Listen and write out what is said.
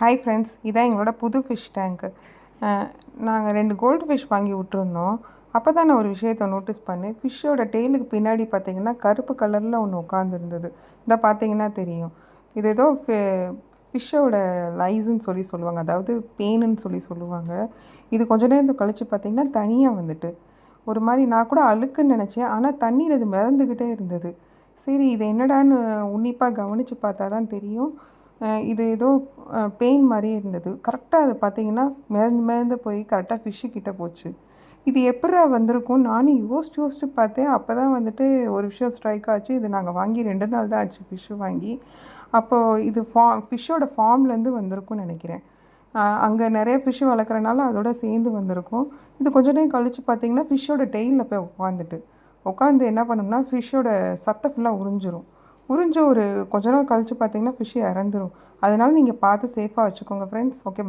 Hi friends இதான் எங்களோட புது ஃபிஷ் டேங்க்கு நாங்கள் ரெண்டு கோல்டு ஃபிஷ் வாங்கி விட்டுருந்தோம். அப்போ தான் நான் ஒரு விஷயத்தை நோட்டீஸ் பண்ணேன். ஃபிஷ்ஷோட டெய்லுக்கு பின்னாடி பார்த்தீங்கன்னா கருப்பு கலரில் ஒன்று உட்காந்துருந்தது இதை பார்த்தீங்கன்னா தெரியும். இது ஏதோ ஃபிஷ்ஷோட லைஸுன்னு சொல்லி சொல்லுவாங்க. அதாவது பெயினுன்னு சொல்லி சொல்லுவாங்க. இது கொஞ்ச நேரம் கழித்து பார்த்தீங்கன்னா தனியாக வந்துட்டு. ஒரு மாதிரி நான் கூட அழுக்குன்னு நினச்சேன். ஆனால் தண்ணீர் அது மிதந்துக்கிட்டே இருந்தது. சரி இது என்னடான்னு உன்னிப்பாக கவனித்து பார்த்தா தான் தெரியும் இது ஏதோ பெயின் மாதிரியே இருந்தது. கரெக்டாக அது பார்த்தீங்கன்னா மிதந்து மிதந்து போய் கரெக்டாக ஃபிஷ்ஷு கிட்டே போச்சு. இது எப்படா வந்திருக்கும் நானும் யோசிச்சு யோசிச்சு பார்த்தேன். அப்போ தான் வந்துட்டு ஒரு விஷயம் ஸ்ட்ரைக் ஆச்சு. இது நாங்கள் வாங்கி ரெண்டு நாள் தான் ஆச்சு ஃபிஷ்ஷு வாங்கி. அப்போது இது ஃபா ஃபிஷ்ஷோட ஃபார்ம்லேருந்து வந்திருக்கும்னு நினைக்கிறேன். அங்கே நிறைய ஃபிஷ்ஷு வளர்க்குறனால அதோட சேர்ந்து வந்திருக்கும். இது கொஞ்ச நேரம் கழித்து பார்த்தீங்கன்னா ஃபிஷ்ஷோட டெயிலில் போய் உட்காந்துட்டு உட்காந்து என்ன பண்ணோம்னா ஃபிஷ்ஷோட சத்தை ஃபுல்லாக உறிஞ்சிரும். உறிஞ்ச ஒரு கொஞ்ச நாள் கழித்து பார்த்தீங்கன்னா ஃபிஷ்ஷு இறந்துரும். அதனால் நீங்கள் பார்த்து சேஃபாக வச்சுக்கோங்க ஃப்ரெண்ட்ஸ் ஓகே